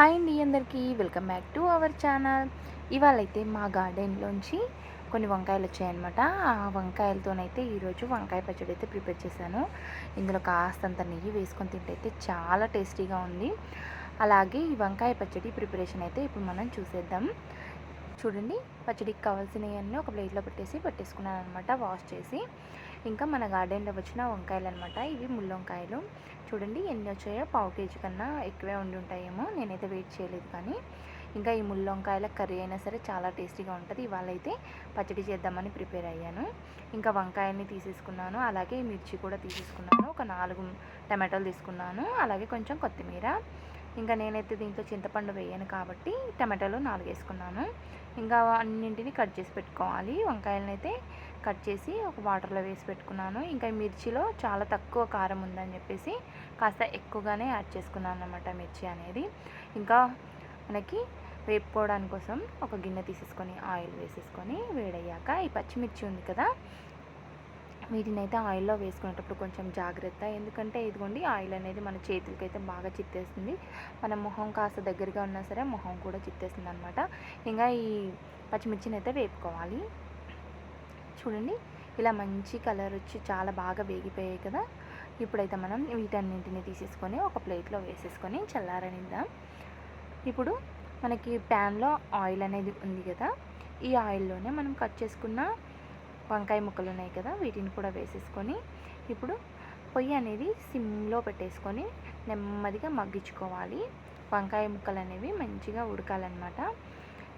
Hi అండి అందరికీ. Welcome back to our channel. ఇవాళైతే మా గార్డెన్లోంచి కొన్ని వంకాయలు వచ్చాయన్నమాట. ఆ వంకాయలతోనైతే ఈరోజు వంకాయ పచ్చడి అయితే ప్రిపేర్ చేశాను. ఇందులో కాస్తంత నెయ్యి వేసుకొని తింటే అయితే చాలా టేస్టీగా ఉంది. అలాగే ఈ వంకాయ పచ్చడి ప్రిపరేషన్ అయితే ఇప్పుడు మనం చూసేద్దాం. చూడండి. పచ్చడికి కావాల్సినవన్నీ ఒక ప్లేట్లో పెట్టేసి పెట్టేసుకున్నాను అనమాట వాష్ చేసి. ఇంకా మన గార్డెన్లో వచ్చిన వంకాయలు అనమాట ఇవి ముళ్ళు వంకాయలు. చూడండి ఎన్ని వచ్చాయో పావు కేజీ కన్నా ఎక్కువే ఉండి ఉంటాయేమో. నేనైతే వెయిట్ చేయలేదు కానీ. ఇంకా ఈ ముళ్ళు వంకాయల కర్రీ అయినా సరే చాలా టేస్టీగా ఉంటుంది. ఇవాళ అయితే పచ్చడి చేద్దామని ప్రిపేర్ అయ్యాను. ఇంకా వంకాయని తీసేసుకున్నాను. అలాగే మిర్చి కూడా తీసేసుకున్నాను. ఒక నాలుగు టమాటోలు తీసుకున్నాను. అలాగే కొంచెం కొత్తిమీర. ఇంకా నేనైతే దీంట్లో చింతపండు వేయను కాబట్టి టమాటాలు నాలుగు వేసుకున్నాను ఇంకా అన్నింటిని కట్ చేసి పెట్టుకోవాలి. వంకాయలను అయితే కట్ చేసి ఒక వాటర్లో వేసి పెట్టుకున్నాను. ఇంకా మిర్చిలో చాలా తక్కువ కారం ఉందని చెప్పేసి కాస్త ఎక్కువగానే యాడ్ చేసుకున్నాను అనమాట మిర్చి అనేది. ఇంకా మనకి వేపుకోవడానికి కోసం ఒక గిన్నె తీసేసుకొని ఆయిల్ వేసేసుకొని వేడయ్యాక ఈ పచ్చిమిర్చి ఉంది కదా వీటిని అయితే ఆయిల్లో వేసుకునేటప్పుడు కొంచెం జాగ్రత్త. ఎందుకంటే ఇదిగోండి ఆయిల్ అనేది మన చేతులకి అయితే బాగా చిత్తేస్తుంది. మన మొహం కాస్త దగ్గరగా ఉన్నా సరే మొహం కూడా చిత్తేస్తుంది అనమాట ఇంకా ఈ పచ్చిమిర్చిని అయితే వేపుకోవాలి. చూడండి ఇలా మంచి కలర్ వచ్చి చాలా బాగా వేగిపోయాయి కదా. ఇప్పుడైతే మనం వీటన్నింటిని తీసేసుకొని ఒక ప్లేట్లో వేసేసుకొని చల్లారనిద్దాం. ఇప్పుడు మనకి ప్యాన్లో ఆయిల్ అనేది ఉంది కదా. ఈ ఆయిల్లోనే మనం కట్ చేసుకున్న వంకాయ ముక్కలు ఉన్నాయి కదా వీటిని కూడా వేసేసుకొని ఇప్పుడు పొయ్యి అనేది సిమ్లో పెట్టేసుకొని నెమ్మదిగా మగ్గించుకోవాలి. వంకాయ ముక్కలు అనేవి మంచిగా ఉడకాలన్నమాట.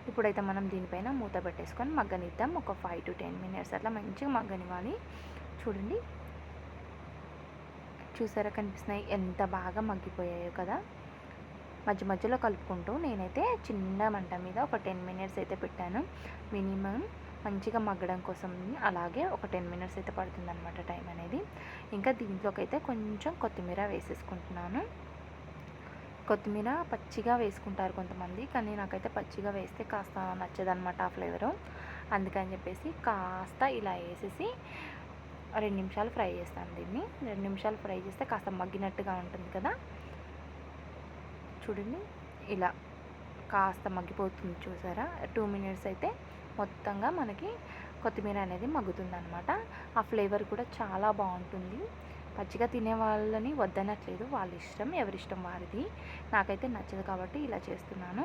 ఇప్పుడైతే మనం దీనిపైన మూత పెట్టేసుకొని మగ్గనిద్దాం. ఒక ఫైవ్ టు టెన్ మినిట్స్ అట్లా మంచిగా మగ్గనివ్వాలి. చూడండి. చూసారా కనిపిస్తున్నాయి? ఎంత బాగా మగ్గిపోయాయో కదా. మధ్య మధ్యలో కలుపుకుంటూ నేనైతే చిన్న మంట మీద ఒక టెన్ మినిట్స్ అయితే పెట్టాను. మినిమం మంచిగా మగ్గడం కోసం అలాగే ఒక టెన్ మినిట్స్ అయితే పడుతుందన్నమాట టైం అనేది. ఇంకా దీంట్లోకి అయితే కొంచెం కొత్తిమీర వేసేసుకుంటున్నాను. కొత్తిమీర పచ్చిగా వేసుకుంటారు కొంతమంది కానీ నాకైతే పచ్చిగా వేస్తే కాస్త నచ్చదనమాట ఆ ఫ్లేవరు. అందుకని చెప్పేసి కాస్త ఇలా వేసేసి రెండు నిమిషాలు ఫ్రై చేస్తాను దీన్ని. రెండు నిమిషాలు ఫ్రై చేస్తే కాస్త మగ్గినట్టుగా ఉంటుంది కదా. చూడండి ఇలా కాస్త మగ్గిపోతుంది చూసారా? టూ మినిట్స్ అయితే మొత్తంగా మనకి కొత్తిమీర అనేది మగ్గుతుంది అనమాట ఆ ఫ్లేవర్ కూడా చాలా బాగుంటుంది. పచ్చిగా తినే వాళ్ళని వద్దనట్లేదు వాళ్ళ ఇష్టం ఎవరిష్టం వారిది. నాకైతే నచ్చదు కాబట్టి ఇలా చేస్తున్నాను.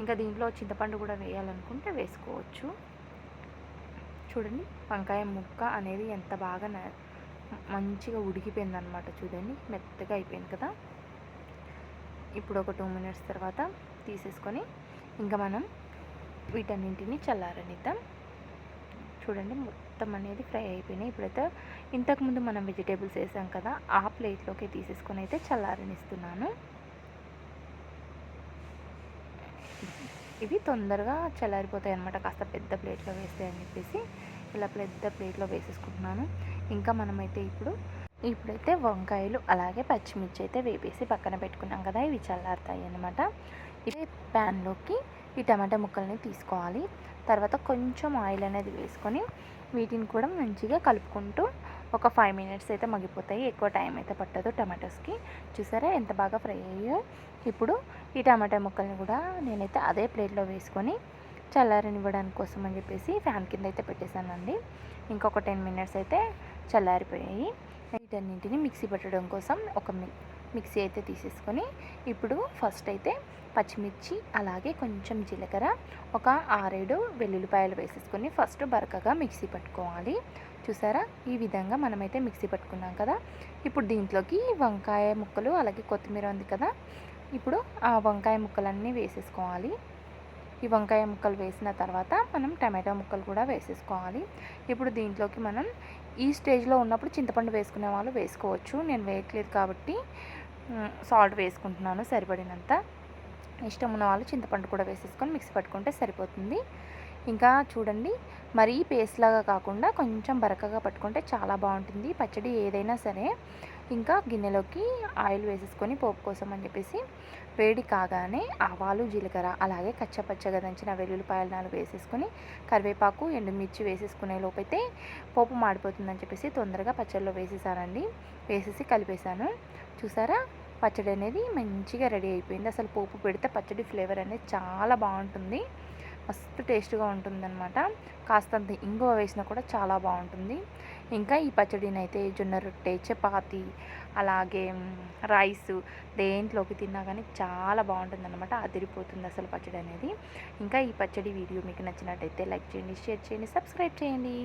ఇంకా దీంట్లో చింతపండు కూడా వేయాలనుకుంటే వేసుకోవచ్చు. చూడండి వంకాయ ముక్క అనేది ఎంత బాగా మంచిగా ఉడికిపోయింది అనమాట చూడండి మెత్తగా అయిపోయింది కదా. ఇప్పుడు ఒక టూ మినిట్స్ తర్వాత తీసేసుకొని ఇంకా మనం వీటన్నింటిని చల్లారనిద్దాం. చూడండి మొత్తం అనేది ఫ్రై అయిపోయినాయి. ఇప్పుడైతే ఇంతకుముందు మనం వెజిటేబుల్స్ వేసాం కదా ఆ ప్లేట్లోకి తీసేసుకొని అయితే చల్లారనిస్తున్నాను. ఇవి తొందరగా చల్లారిపోతాయి అనమాట కాస్త పెద్ద ప్లేట్లో వేస్తాయి అని చెప్పేసి ఇలా పెద్ద ప్లేట్లో వేసేసుకుంటున్నాను. ఇంకా మనమైతే ఇప్పుడు ఇప్పుడైతే వంకాయలు అలాగే పచ్చిమిర్చి అయితే వేపేసి పక్కన పెట్టుకున్నాం కదా ఇవి చల్లారుతాయి అనమాట ఇదే ప్యాన్లోకి ఈ టమాటా ముక్కల్ని తీసుకోవాలి. తర్వాత కొంచెం ఆయిల్ అనేది వేసుకొని వీటిని కూడా మంచిగా కలుపుకుంటూ ఒక ఫైవ్ మినిట్స్ అయితే మగ్గిపోతాయి. ఎక్కువ టైం అయితే పట్టదు టమాటోస్కి చూసారా ఎంత బాగా ఫ్రై అయ్యో ఇప్పుడు ఈ టమాటా ముక్కల్ని కూడా నేనైతే అదే ప్లేట్లో వేసుకొని చల్లారనివ్వడానికి కోసం అని చెప్పేసి ఫ్యాన్ కింద అయితే పెట్టేశానండి. ఇంకొక టెన్ మినిట్స్ అయితే చల్లారిపోయాయి. వీటన్నింటిని మిక్సీ పెట్టడం కోసం ఒక మిక్సీ అయితే తీసేసుకొని ఇప్పుడు ఫస్ట్ అయితే పచ్చిమిర్చి అలాగే కొంచెం జీలకర్ర ఒక ఆరేడు వెల్లుల్లిపాయలు వేసేసుకొని ఫస్ట్ బరకగా మిక్సీ పట్టుకోవాలి. చూసారా? ఈ విధంగా మనమైతే మిక్సీ పట్టుకున్నాం కదా? ఇప్పుడు దీంట్లోకి వంకాయ ముక్కలు అలాగే కొత్తిమీర ఉంది కదా? ఇప్పుడు ఆ వంకాయ ముక్కలన్నీ వేసేసుకోవాలి. ఈ వంకాయ ముక్కలు వేసిన తర్వాత మనం టమాటో ముక్కలు కూడా వేసేసుకోవాలి. ఇప్పుడు దీంట్లోకి మనం ఈ స్టేజ్లో ఉన్నప్పుడు చింతపండు వేసుకునే వాళ్ళు వేసుకోవచ్చు. నేను వేయట్లేదు కాబట్టి సాల్ట్ వేసుకుంటున్నాను సరిపడినంత. ఇష్టం ఉన్న వాళ్ళు చింతపండు కూడా వేసేసుకొని మిక్సీ పట్టుకుంటే సరిపోతుంది. ఇంకా చూడండి మరీ పేస్ట్ లాగా కాకుండా కొంచెం బరకగా పట్టుకుంటే చాలా బాగుంటుంది. పచ్చడి ఏదైనా సరే ఇంకా గిన్నెలోకి ఆయిల్ వేసేసుకొని పోపు కోసం అని చెప్పేసి వేడి కాగానే ఆవాలు జీలకర్ర అలాగే కచ్చపచ్చగా దంచిన వెల్లుల్లిపాయలు నాలుగు వేసేసుకొని కరివేపాకు ఎండుమిర్చి వేసేసుకునే లోపైతే పోపు మాడిపోతుందని చెప్పేసి తొందరగా పచ్చడిలో వేసేసానండి. వేసేసి కలిపేశాను. చూసారా? పచ్చడి అనేది మంచిగా రెడీ అయిపోయింది. అసలు పోపు పెడితే పచ్చడి ఫ్లేవర్ అనేది చాలా బాగుంటుంది. మస్తు టేస్ట్గా ఉంటుందన్నమాట. కాస్తంత ఇంగువ వేసినా కూడా చాలా బాగుంటుంది. ఇంకా ఈ పచ్చడిని అయితే జొన్న రొట్టె చపాతి అలాగే రైస్ దేంట్లోకి తిన్నా కానీ చాలా బాగుంటుంది అనమాట అదిరిపోతుంది అసలు పచ్చడి అనేది ఇంకా ఈ పచ్చడి వీడియో మీకు నచ్చినట్టయితే లైక్ చేయండి షేర్ చేయండి సబ్స్క్రైబ్ చేయండి.